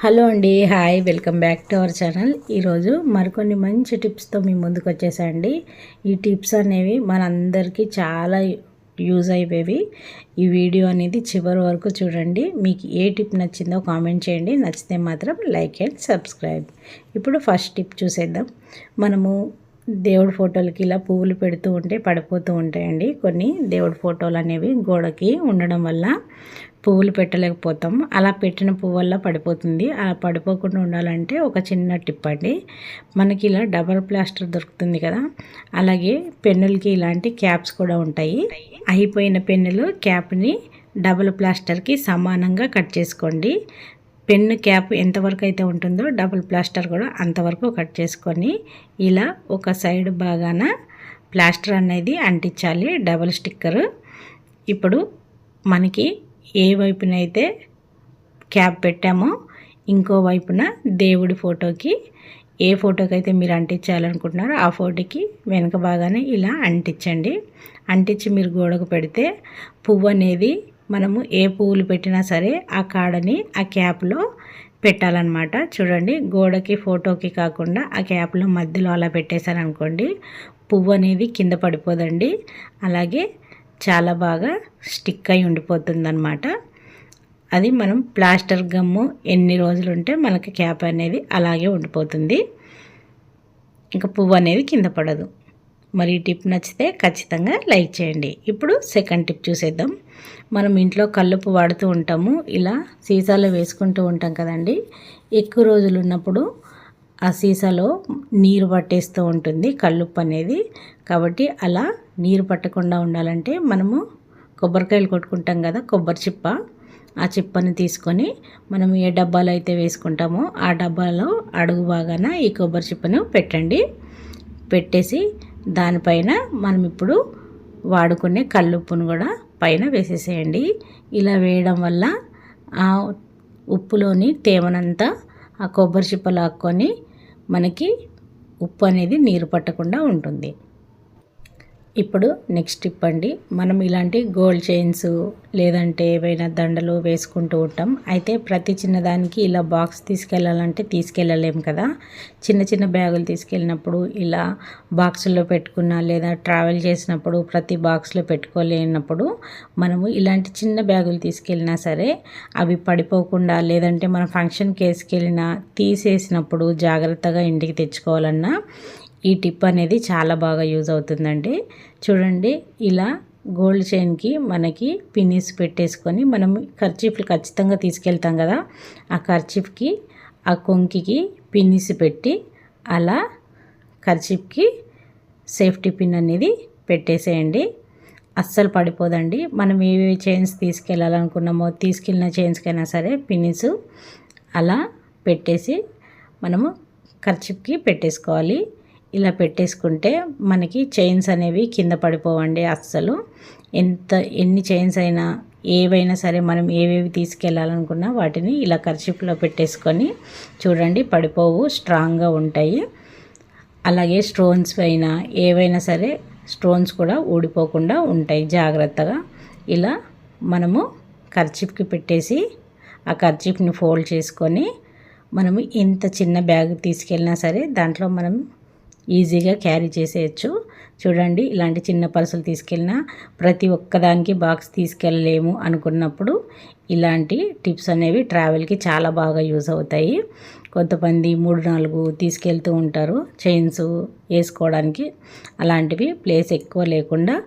Hello అండి hi welcome back to our channel. ఈరోజు మరికొన్ని మంచి టిప్స్తో మీ ముందుకు వచ్చేసండి ఈ టిప్స్ అనేవి మనందరికీ చాలా యూజ్ అయిపోయేవి. ఈ వీడియో అనేది చివరి వరకు చూడండి. మీకు ఏ టిప్ నచ్చిందో కామెంట్ చేయండి. నచ్చితే మాత్రం లైక్ అండ్ సబ్స్క్రైబ్. ఇప్పుడు ఫస్ట్ టిప్ చూసేద్దాం. మనము దేవుడి ఫోటోలకి ఇలా పువ్వులు పెడుతూ ఉంటే పడిపోతూ ఉంటాయండి. కొన్ని దేవుడి ఫోటోలు అనేవి గోడకి ఉండడం వల్ల పువ్వులు పెట్టలేకపోతాం. అలా పెట్టిన పువ్వు వల్ల పడిపోతుంది. అలా పడిపోకుండా ఉండాలంటే ఒక చిన్న టిప్ అండి. మనకి ఇలా డబల్ ప్లాస్టర్ దొరుకుతుంది కదా. అలాగే పెన్నులకి ఇలాంటి క్యాప్స్ కూడా ఉంటాయి. అయిపోయిన పెన్నులు క్యాప్ని డబల్ ప్లాస్టర్కి సమానంగా కట్ చేసుకోండి. పెన్ను క్యాప్ ఎంతవరకు అయితే ఉంటుందో డబుల్ ప్లాస్టర్ కూడా అంతవరకు కట్ చేసుకొని ఇలా ఒక సైడ్ బాగాన ప్లాస్టర్ అనేది అంటించాలి డబుల్ స్టిక్కర్. ఇప్పుడు మనకి ఏ వైపునైతే క్యాప్ పెట్టామో ఇంకో వైపున దేవుడి ఫోటోకి ఏ ఫోటోకి అయితే మీరు అంటించాలనుకుంటున్నారో ఆ ఫోటోకి వెనక బాగానే ఇలా అంటించండి. అంటించి మీరు గోడకు పెడితే పువ్వు అనేది మనము ఏ పువ్వులు పెట్టినా సరే ఆ కాడని ఆ క్యాప్లో పెట్టాలన్నమాట. చూడండి గోడకి ఫోటోకి కాకుండా ఆ క్యాప్లో మధ్యలో అలా పెట్టేశారనుకోండి పువ్వు అనేది కింద పడిపోదండి. అలాగే చాలా బాగా స్టిక్ అయి ఉండిపోతుంది అది మనం ప్లాస్టర్ గమ్ము ఎన్ని రోజులు ఉంటే మనకి క్యాప్ అనేది అలాగే ఉండిపోతుంది. ఇంకా పువ్వు అనేది కింద పడదు. మరి ఈ టిప్ నచ్చితే ఖచ్చితంగా లైక్ చేయండి. ఇప్పుడు సెకండ్ టిప్ చూసేద్దాం. మనం ఇంట్లో కల్లుపు వాడుతూ ఉంటాము. ఇలా సీసాలో వేసుకుంటూ ఉంటాం కదండి. ఎక్కువ రోజులు ఉన్నప్పుడు ఆ సీసాలో నీరు పట్టేస్తూ ఉంటుంది కల్లుప్పు అనేది. కాబట్టి అలా నీరు పట్టకుండా ఉండాలంటే మనము కొబ్బరికాయలు కొట్టుకుంటాం కదా కొబ్బరి చిప్ప. ఆ చిప్పని తీసుకొని మనం ఏ డబ్బాలో అయితే వేసుకుంటామో ఆ డబ్బాలో అడుగు బాగాన ఈ కొబ్బరి చిప్పను పెట్టండి. పెట్టేసి దానిపైన మనం ఇప్పుడు వాడుకునే కల్లుప్పును కూడా పైన వేసేసేయండి. ఇలా వేయడం వల్ల ఆ ఉప్పులోని తేమనంతా ఆ కొబ్బరి చిప్ప లాక్కొని మనకి ఉప్పు అనేది నీరు పట్టకుండా ఉంటుంది. ఇప్పుడు నెక్స్ట్ టిప్ అండి. మనం ఇలాంటి గోల్డ్ చైన్స్ లేదంటే ఏవైనా దండలు వేసుకుంటూ ఉంటాం. అయితే ప్రతి చిన్నదానికి ఇలా బాక్స్ తీసుకెళ్ళాలంటే తీసుకెళ్ళలేము కదా. చిన్న చిన్న బ్యాగులు తీసుకెళ్ళినప్పుడు ఇలా బాక్సుల్లో పెట్టుకున్న లేదా ట్రావెల్ చేసినప్పుడు ప్రతి బాక్స్లో పెట్టుకోలేనప్పుడు మనము ఇలాంటి చిన్న బ్యాగులు తీసుకెళ్ళినా సరే అవి పడిపోకుండా లేదంటే మన ఫంక్షన్కి వేసుకెళ్ళినా తీసేసినప్పుడు జాగ్రత్తగా ఇంటికి తెచ్చుకోవాలన్నా ఈ టిప్ అనేది చాలా బాగా యూజ్ అవుతుందండి. చూడండి ఇలా గోల్డ్ చైన్కి మనకి పిన్నిస్ పెట్టేసుకొని మనం ఖర్చీఫ్లు ఖచ్చితంగా తీసుకెళ్తాం కదా. ఆ ఖర్చీఫ్కి ఆ కొంకికి పిన్నీస్ పెట్టి అలా ఖర్చీఫ్కి సేఫ్టీ పిన్ అనేది పెట్టేసేయండి. అస్సలు పడిపోదండి. మనం ఏవి చైన్స్ తీసుకెళ్ళాలనుకున్నామో తీసుకెళ్ళిన చైన్స్కైనా సరే పిన్నిస్ అలా పెట్టేసి మనము ఖర్చీఫ్కి పెట్టేసుకోవాలి. ఇలా పెట్టేసుకుంటే మనకి చైన్స్ అనేవి కింద పడిపోవండి అస్సలు. ఎంత ఎన్ని చైన్స్ అయినా ఏవైనా సరే మనం ఏవేవి తీసుకెళ్ళాలనుకున్నా వాటిని ఇలా కర్చిప్లో పెట్టేసుకొని చూడండి పడిపోవు స్ట్రాంగ్గా ఉంటాయి. అలాగే స్టోన్స్ పైన ఏవైనా సరే స్టోన్స్ కూడా ఊడిపోకుండా ఉంటాయి జాగ్రత్తగా. ఇలా మనము కర్చిప్కి పెట్టేసి ఆ కర్చిప్ని ఫోల్డ్ చేసుకొని మనము ఎంత చిన్న బ్యాగ్ తీసుకెళ్ళినా సరే దాంట్లో మనం ఈజీగా క్యారీ చేసేయచ్చు. చూడండి ఇలాంటి చిన్న పర్సులు తీసుకెళ్ళినా ప్రతి ఒక్కదానికి బాక్స్ తీసుకెళ్ళలేము అనుకున్నప్పుడు ఇలాంటి టిప్స్ అనేవి ట్రావెల్కి చాలా బాగా యూజ్ అవుతాయి. కొంతమంది మూడు నాలుగు తీసుకెళ్తూ ఉంటారు. చైన్స్ వేసుకోవడానికి అలాంటివి ప్లేస్ ఎక్కువ లేకుండా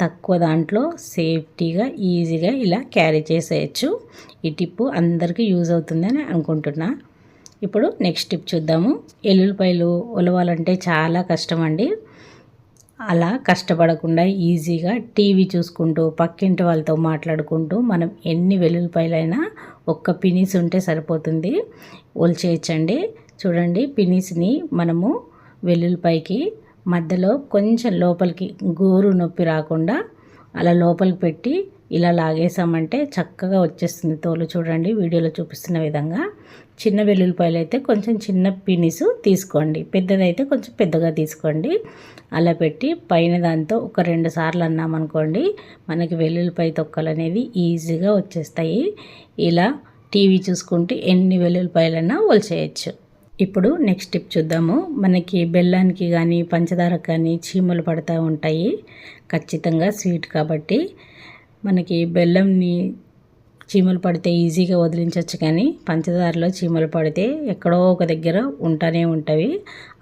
తక్కువ దాంట్లో సేఫ్టీగా ఈజీగా ఇలా క్యారీ చేసేయచ్చు. ఈ టిప్పు అందరికీ యూజ్ అవుతుందని అనుకుంటున్నాను ఇప్పుడు నెక్స్ట్ టిప్ చూద్దాము. ఎల్లుల్లిపాయలు ఉలవాలంటే చాలా కష్టం అండి అలా కష్టపడకుండా ఈజీగా టీవీ చూసుకుంటూ పక్కింటి వాళ్ళతో మాట్లాడుకుంటూ మనం ఎన్ని వెల్లుల్లిపాయలైనా ఒక్క పినీస్ ఉంటే సరిపోతుంది. ఒలిచేయచ్చండి. చూడండి పినీస్ని మనము వెల్లుల్లిపాయకి మధ్యలో కొంచెం లోపలికి గోరు నొప్పి రాకుండా అలా లోపలికి పెట్టి ఇలా లాగేసామంటే చక్కగా వచ్చేస్తుంది తోలు. చూడండి వీడియోలో చూపిస్తున్న విధంగా. చిన్న వెల్లుల్లిపాయలు అయితే కొంచెం చిన్న పినిసు తీసుకోండి. పెద్దదైతే కొంచెం పెద్దగా తీసుకోండి. అలా పెట్టి పైన దాంతో ఒక రెండు సార్లు అన్నామనుకోండి మనకి వెల్లుల్లిపాయ తొక్కలు అనేది ఈజీగా వచ్చేస్తాయి. ఇలా టీవీ చూసుకుంటే ఎన్ని వెల్లుల్లిపాయలైనా ఒలిచేయచ్చు. ఇప్పుడు నెక్స్ట్ టిప్ చూద్దాము. మనకి బెల్లానికి కానీ పంచదారకు కానీ చీమలు పడుతూ ఉంటాయి. ఖచ్చితంగా స్వీట్ కాబట్టి మనకి బెల్లంని చీమలు పడితే ఈజీగా వదిలించవచ్చు కానీ పంచదారలో చీమలు పడితే ఎక్కడో ఒక దగ్గర ఉంటానే ఉంటవి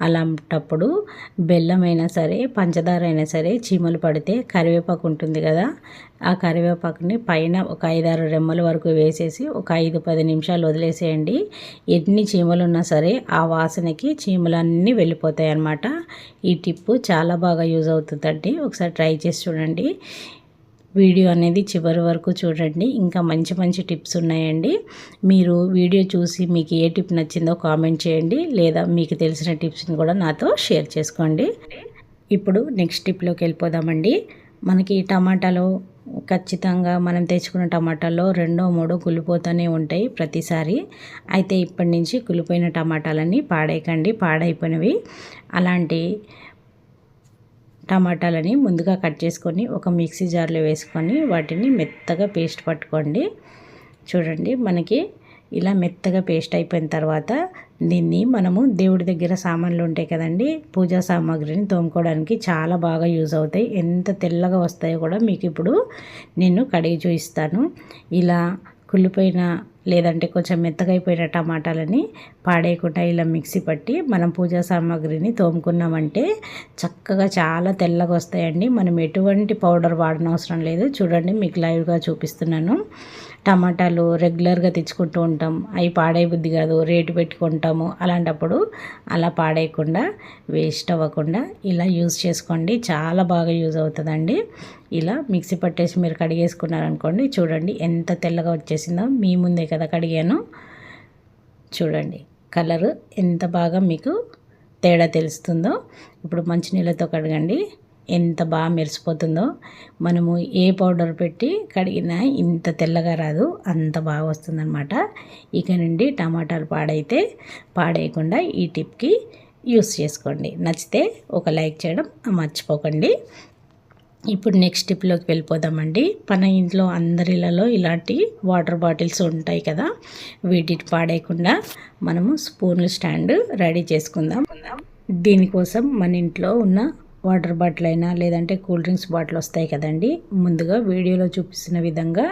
అలాంటప్పుడు బెల్లం అయినా సరే పంచదార అయినా సరే చీమలు పడితే కరివేపాకు ఉంటుంది కదా ఆ కరివేపాకుని పైన ఒక ఐదారు రెమ్మల వరకు వేసేసి ఒక ఐదు పది నిమిషాలు వదిలేసేయండి. ఎన్ని చీమలు ఉన్నా సరే ఆ వాసనకి చీమలన్నీ వెళ్ళిపోతాయి అన్నమాట ఈ టిప్పు చాలా బాగా యూజ్ అవుతుందండి. ఒకసారి ట్రై చేసి చూడండి. వీడియో అనేది చివరి వరకు చూడండి. ఇంకా మంచి మంచి టిప్స్ ఉన్నాయండి. మీరు వీడియో చూసి మీకు ఏ టిప్ నచ్చిందో కామెంట్ చేయండి. లేదా మీకు తెలిసిన టిప్స్ని కూడా నాతో షేర్ చేసుకోండి. ఇప్పుడు నెక్స్ట్ టిప్లోకి వెళ్ళిపోదామండి. మనకి టమాటాలో ఖచ్చితంగా మనం తెచ్చుకున్న టమాటాల్లో రెండో మూడో కులిపోతూనే ఉంటాయి ప్రతిసారి. అయితే ఇప్పటి నుంచి కులిపోయిన టమాటాలన్నీ పాడేయకండి పాడైపోయినవి. అలాంటి టమాటాలని ముందుగా కట్ చేసుకొని ఒక మిక్సీ జార్లో వేసుకొని వాటిని మెత్తగా పేస్ట్ పట్టుకోండి. చూడండి మనకి ఇలా మెత్తగా పేస్ట్ అయిపోయిన తర్వాత దీన్ని మనము దేవుడి దగ్గర సామాన్లు ఉంటాయి కదండి పూజా సామాగ్రిని తోముకోవడానికి చాలా బాగా యూజ్ అవుతాయి. ఎంత తెల్లగా వస్తాయో కూడా మీకు ఇప్పుడు నేను కడిగి చూపిస్తాను. ఇలా కుళ్ళిపోయిన లేదంటే కొంచెం మెత్తగా అయిపోయిన టమాటాలని పాడేయకుండా ఇలా మిక్సీ పట్టి మనం పూజా సామాగ్రిని తోముకున్నామంటే చక్కగా చాలా తెల్లగా వస్తాయండి. మనం ఎటువంటి పౌడర్ వాడనవసరం లేదు. చూడండి మీకు లైవ్గా చూపిస్తున్నాను. టమాటాలు రెగ్యులర్గా తెచ్చుకుంటూ ఉంటాం. అవి పాడే బుద్ధి కాదు. రేటు పెట్టుకుంటాము. అలాంటప్పుడు అలా పాడేయకుండా వేస్ట్ అవ్వకుండా ఇలా యూజ్ చేసుకోండి. చాలా బాగా యూజ్ అవుతుందండి. ఇలా మిక్సీ పట్టేసి మీరు కడిగేసుకున్నారనుకోండి చూడండి ఎంత తెల్లగా వచ్చేసిందో. మీ ముందే కదా కడిగాను. చూడండి కలరు ఎంత బాగా మీకు తేడా తెలుస్తుందో. ఇప్పుడు మంచినీళ్ళతో కడగండి. ఎంత బాగా మెరిసిపోతుందో. మనము ఏ పౌడర్ పెట్టి కడిగినా ఇంత తెల్లగా రాదు అంత బాగా వస్తుందన్నమాట. ఇక నుండి టమాటాలు పాడైతే పాడేయకుండా ఈ టిప్కి యూస్ చేసుకోండి. నచ్చితే ఒక లైక్ చేయడం మర్చిపోకండి. ఇప్పుడు నెక్స్ట్ టిప్లోకి వెళ్ళిపోదామండి. మన ఇంట్లో అందరిలలో ఇలాంటి వాటర్ బాటిల్స్ ఉంటాయి కదా వీటిని పాడేయకుండా మనము స్పూన్లు స్టాండ్ రెడీ చేసుకుందాం. దీనికోసం మన ఇంట్లో ఉన్న వాటర్ బాటిల్ అయినా లేదంటే కూల్ డ్రింక్స్ బాటిల్ వస్తాయి కదండి. ముందుగా వీడియోలో చూపిస్తున్న విధంగా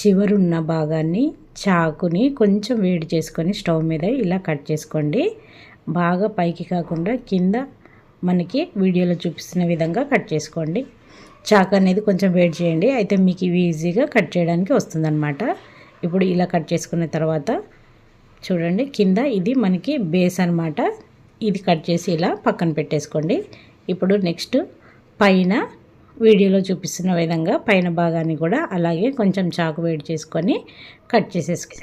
చివరున్న భాగాన్ని చాకుని కొంచెం వేడి చేసుకొని స్టవ్ మీద ఇలా కట్ చేసుకోండి. బాగా పైకి కాకుండా కింద మనకి వీడియోలో చూపిస్తున్న విధంగా కట్ చేసుకోండి. చాకు అనేది కొంచెం వెయిట్ చేయండి. అయితే మీకు ఇవి ఈజీగా కట్ చేయడానికి వస్తుందన్నమాట. ఇప్పుడు ఇలా కట్ చేసుకున్న తర్వాత చూడండి కింద ఇది మనకి బేస్ అనమాట ఇది కట్ చేసి ఇలా పక్కన పెట్టేసుకోండి. ఇప్పుడు నెక్స్ట్ పైన వీడియోలో చూపిస్తున్న విధంగా పైన భాగాన్ని కూడా అలాగే కొంచెం చాకు వేడి చేసుకొని కట్ చేసేసుకో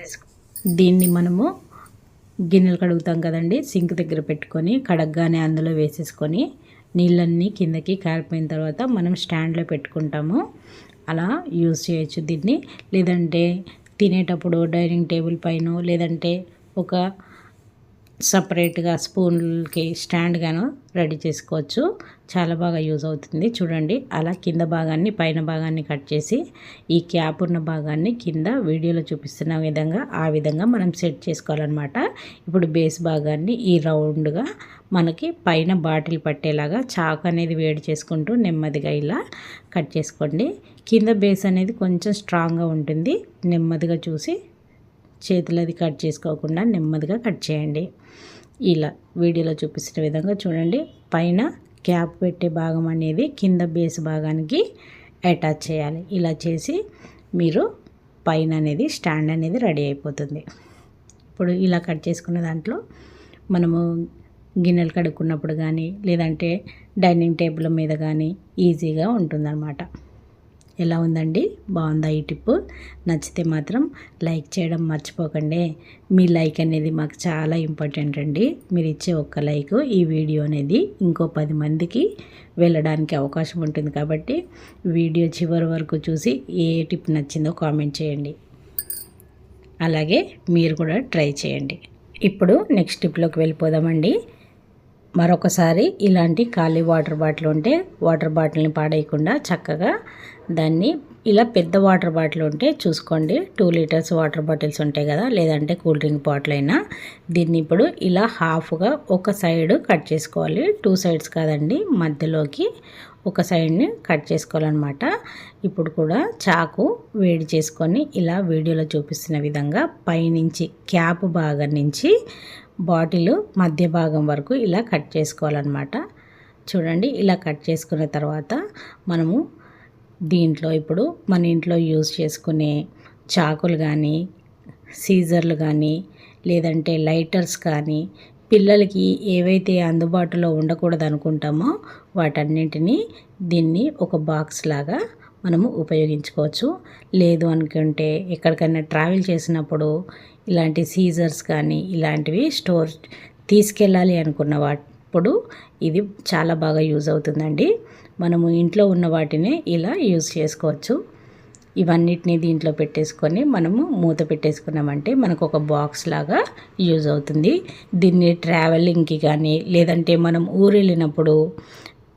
దీన్ని మనము గిన్నెలు కడుగుతాం కదండి సింక్ దగ్గర పెట్టుకొని కడగ్గానే అందులో వేసేసుకొని నీళ్ళన్నీ కిందకి కారిపోయిన తర్వాత మనం స్టాండ్లో పెట్టుకుంటాము. అలా యూజ్ చేయొచ్చు దీన్ని. లేదంటే తినేటప్పుడు డైనింగ్ టేబుల్ పైన లేదంటే ఒక సపరేట్గా స్పూన్లకి స్టాండ్గాను రెడీ చేసుకోవచ్చు. చాలా బాగా యూజ్ అవుతుంది. చూడండి అలా కింద భాగాన్ని పైన భాగాన్ని కట్ చేసి ఈ క్యాప్ ఉన్న భాగాన్ని కింద వీడియోలో చూపిస్తున్న విధంగా ఆ విధంగా మనం సెట్ చేసుకోవాలన్నమాట. ఇప్పుడు బేస్ భాగాన్ని ఈ రౌండ్గా మనకి పైన బాటిల్ పట్టేలాగా చాకు అనేది వేడి చేసుకుంటూ నెమ్మదిగా ఇలా కట్ చేసుకోండి. కింద బేస్ అనేది కొంచెం స్ట్రాంగ్గా ఉంటుంది. నెమ్మదిగా చూసి చేతులది కట్ చేసుకోకుండా నెమ్మదిగా కట్ చేయండి. ఇలా వీడియోలో చూపిస్తున్న విధంగా చూడండి. పైన క్యాప్ పెట్టే భాగం అనేది కింద బేస్ భాగానికి అటాచ్ చేయాలి. ఇలా చేసి మీరు పైన అనేది స్టాండ్ అనేది రెడీ అయిపోతుంది. ఇప్పుడు ఇలా కట్ చేసుకున్న దాంట్లో మనము గిన్నెలు కడుక్కున్నప్పుడు కానీ లేదంటే డైనింగ్ టేబుల్ మీద కానీ ఈజీగా ఉంటుందన్నమాట. ఎలా ఉందండి? బాగుందా ఈ టిప్పు? నచ్చితే మాత్రం లైక్ చేయడం మర్చిపోకండి. మీ లైక్ అనేది మాకు చాలా ఇంపార్టెంట్ అండి. మీరు ఇచ్చే ఒక్క లైక్ ఈ వీడియో అనేది ఇంకో పది మందికి వెళ్ళడానికి అవకాశం ఉంటుంది కాబట్టి వీడియో చివరి వరకు చూసి ఏ టిప్ నచ్చిందో కామెంట్ చేయండి. అలాగే మీరు కూడా ట్రై చేయండి. ఇప్పుడు నెక్స్ట్ టిప్లోకి వెళ్ళిపోదామండి. మరొకసారి ఇలాంటి ఖాళీ వాటర్ బాటిల్ ఉంటే వాటర్ బాటిల్ని పాడేయకుండా చక్కగా దాన్ని ఇలా పెద్ద వాటర్ బాటిల్ ఉంటే చూసుకోండి. టూ లీటర్స్ వాటర్ బాటిల్స్ ఉంటాయి కదా లేదంటే కూల్ డ్రింక్ బాటిల్ అయినా. దీన్ని ఇప్పుడు ఇలా హాఫ్గా ఒక సైడ్ కట్ చేసుకోవాలి. టూ సైడ్స్ కాదండి మధ్యలోకి ఒక సైడ్ని కట్ చేసుకోవాలన్నమాట. ఇప్పుడు కూడా చాకు వేడి చేసుకొని ఇలా వీడియోలో చూపిస్తున్న విధంగా పైనుంచి క్యాప్ భాగం నుంచి బాటిల్ మధ్య భాగం వరకు ఇలా కట్ చేసుకోవాలన్నమాట. చూడండి ఇలా కట్ చేసుకున్న తర్వాత మనము దీంట్లో ఇప్పుడు మన ఇంట్లో యూజ్ చేసుకునే చాకులు కానీ సీజర్లు కానీ లేదంటే లైటర్స్ కానీ పిల్లలకి ఏవైతే అందుబాటులో ఉండకూడదు అనుకుంటామో వాటన్నింటినీ దీన్ని ఒక బాక్స్ లాగా మనము ఉపయోగించుకోవచ్చు. లేదు అనుకుంటే ఎక్కడికైనా ట్రావెల్ చేసినప్పుడు ఇలాంటి సీజర్స్ కానీ ఇలాంటివి స్టోర్ తీసుకెళ్ళాలి అనుకున్న వాటిప్పుడు ఇది చాలా బాగా యూజ్ అవుతుందండి. మనము ఇంట్లో ఉన్న వాటిని ఇలా యూజ్ చేసుకోవచ్చు. ఇవన్నిటిని దీంట్లో పెట్టేసుకొని మనము మూత పెట్టేసుకున్నామంటే మనకు ఒక బాక్స్ లాగా యూజ్ అవుతుంది. దీన్ని ట్రావెలింగ్కి కానీ లేదంటే మనం ఊరు వెళ్ళినప్పుడు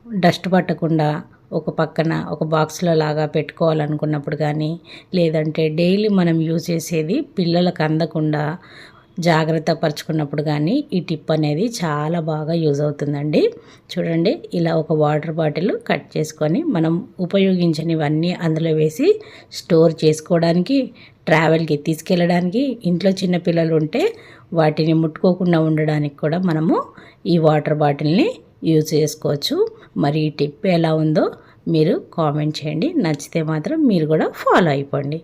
డస్ట్ పట్టకుండా ఒక పక్కన ఒక బాక్స్లో లాగా పెట్టుకోవాలనుకున్నప్పుడు కానీ లేదంటే డైలీ మనం యూజ్ చేసేది పిల్లలకు అందకుండా జాగ్రత్త పరుచుకున్నప్పుడు కానీ ఈ టిప్ అనేది చాలా బాగా యూజ్ అవుతుందండి. చూడండి ఇలా ఒక వాటర్ బాటిల్ కట్ చేసుకొని మనం ఉపయోగించనివన్నీ అందులో వేసి స్టోర్ చేసుకోవడానికి ట్రావెల్కి తీసుకెళ్ళడానికి ఇంట్లో చిన్నపిల్లలు ఉంటే వాటిని ముట్టుకోకుండా ఉండడానికి కూడా మనము ఈ వాటర్ బాటిల్ని యూజ్ చేసుకోవచ్చు. మరి ఈ టిప్ ఎలా ఉందో మీరు కామెంట్ చేయండి. నచ్చితే మాత్రం మీరు కూడా ఫాలో అయిపోండి.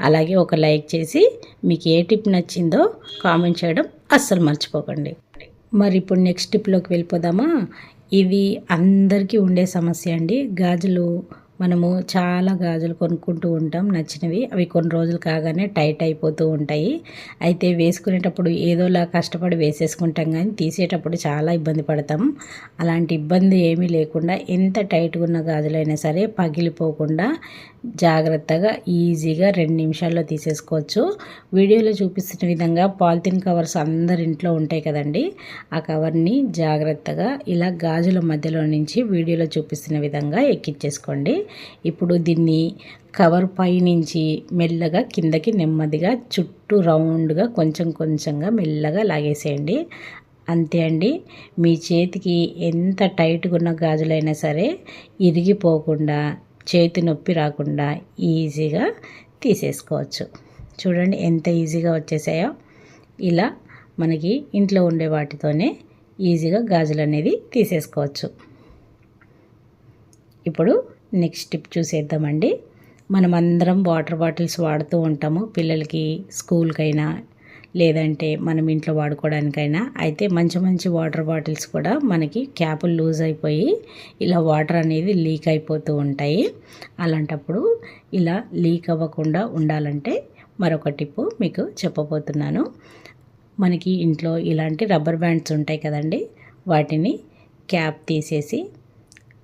అలాగే ఒక లైక్ చేసి మీకు ఏ టిప్ నచ్చిందో కామెంట్ చేయడం అస్సలు మర్చిపోకండి. మరి ఇప్పుడు నెక్స్ట్ టిప్లోకి వెళ్ళిపోదామా? ఇది అందరికీ ఉండే సమస్య అండి. గాజులు మనము చాలా గాజులు కొనుక్కుంటూ ఉంటాం నచ్చినవి. అవి కొన్ని రోజులు కాగానే టైట్ అయిపోతూ ఉంటాయి. అయితే వేసుకునేటప్పుడు ఏదోలా కష్టపడి వేసేసుకుంటాం కానీ తీసేటప్పుడు చాలా ఇబ్బంది పడతాం. అలాంటి ఇబ్బంది ఏమీ లేకుండా ఎంత టైట్గా ఉన్న గాజులైనా సరే పగిలిపోకుండా జాగ్రత్తగా ఈజీగా రెండు నిమిషాల్లో తీసేసుకోవచ్చు. వీడియోలో చూపిస్తున్న విధంగా పాలిథిన్ కవర్స్ అందరి ఇంట్లో ఉంటాయి కదండి. ఆ కవర్ని జాగ్రత్తగా ఇలా గాజుల మధ్యలో నుంచి వీడియోలో చూపిస్తున్న విధంగా ఎక్కించేసుకోండి. ఇప్పుడు దీన్ని కవర్ పైనుంచి మెల్లగా కిందకి నెమ్మదిగా చుట్టూ రౌండ్గా కొంచెం కొంచెంగా మెల్లగా లాగేసేయండి. అంతే అండి. మీ చేతికి ఎంత టైట్గా ఉన్న గాజులైనా సరే ఇరిగిపోకుండా చేతి నొప్పి రాకుండా ఈజీగా తీసేసుకోవచ్చు. చూడండి ఎంత ఈజీగా వచ్చేసాయో. ఇలా మనకి ఇంట్లో ఉండే వాటితోనే ఈజీగా గాజులు అనేది తీసేసుకోవచ్చు. ఇప్పుడు నెక్స్ట్ టిప్ చూసేద్దామండి. మనం అందరం వాటర్ బాటిల్స్ వాడుతూ ఉంటాము. పిల్లలకి స్కూల్కైనా లేదంటే మనం ఇంట్లో వాడుకోవడానికైనా. అయితే మంచి మంచి వాటర్ బాటిల్స్ కూడా మనకి క్యాపులు లూజ్ అయిపోయి ఇలా వాటర్ అనేది లీక్ అయిపోతూ ఉంటాయి. అలాంటప్పుడు ఇలా లీక్ అవ్వకుండా ఉండాలంటే మరొక టిప్పు మీకు చెప్పబోతున్నాను. మనకి ఇంట్లో ఇలాంటి రబ్బర్ బ్యాండ్స్ ఉంటాయి కదండి. వాటిని క్యాప్ తీసేసి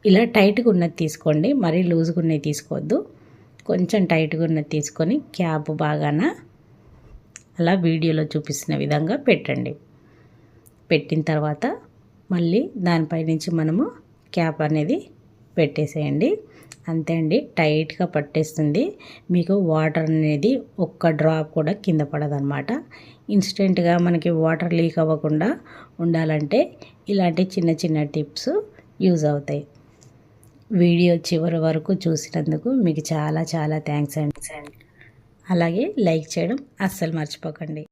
ఇలా టైట్గా ఉన్నది తీసుకోండి. మరీ లూజ్గా ఉన్నది తీసుకోవద్దు. కొంచెం టైట్గా ఉన్నది తీసుకొని క్యాప్ బాగాన అలా వీడియోలో చూపిస్తున్న విధంగా పెట్టండి. పెట్టిన తర్వాత మళ్ళీ దానిపై నుంచి మనము క్యాప్ అనేది పెట్టేసేయండి. అంతే అండి టైట్గా పట్టేస్తుంది. మీకు వాటర్ అనేది ఒక్క డ్రాప్ కూడా కింద పడదనమాట ఇన్స్టెంట్గా మనకి వాటర్ లీక్ అవ్వకుండా ఉండాలంటే ఇలాంటి చిన్న చిన్న టిప్స్ యూజ్ అవుతాయి. వీడియో చివరి వరకు చూసినందుకు మీకు చాలా చాలా థ్యాంక్స్ అండి. అలాగే లైక్ చేయడం అస్సలు మర్చిపోకండి.